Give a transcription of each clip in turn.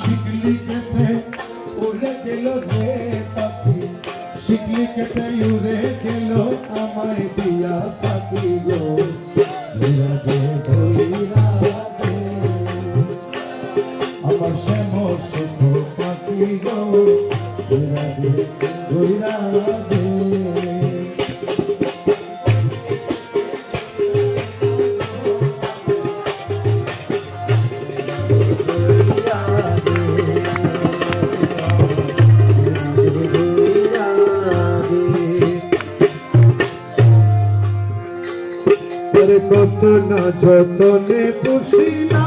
शिकली कथे उले गेलो रे पापी शिकली कथे उरे गेलो আমায় দিয়া পাপি গো মেরা গে ধরিরা আমার শ্যাম সুখ পাপি গো মেরা গে ধরিরা আরে কত না যতনে পুষিলা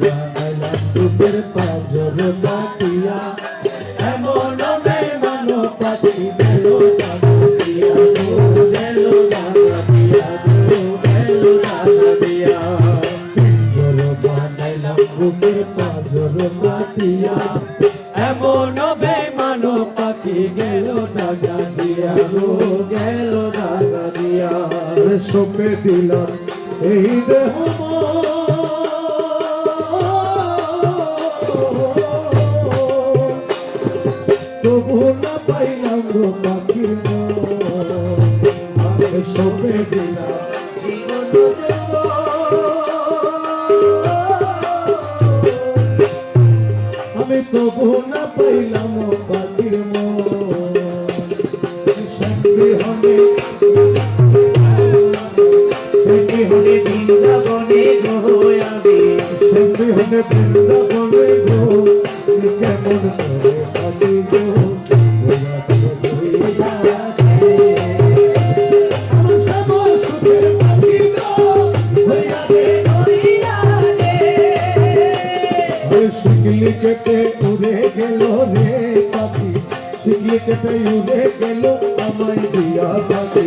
বানালাম দুধের পাঁজর পাতিয়া এমন বেমান পাতি গেল এমন বেমান দিলাম এই দেহ তবু না পাইলাম গো পাখির আমি সপে দিলাম। আমি তবু না পাইলাম পাখির সঙ্গে হবে শিকলি কেটে উড়ে গেল রে পাখি শিকলি কেটে উড়ে গেল আমায় দিয়া পাখি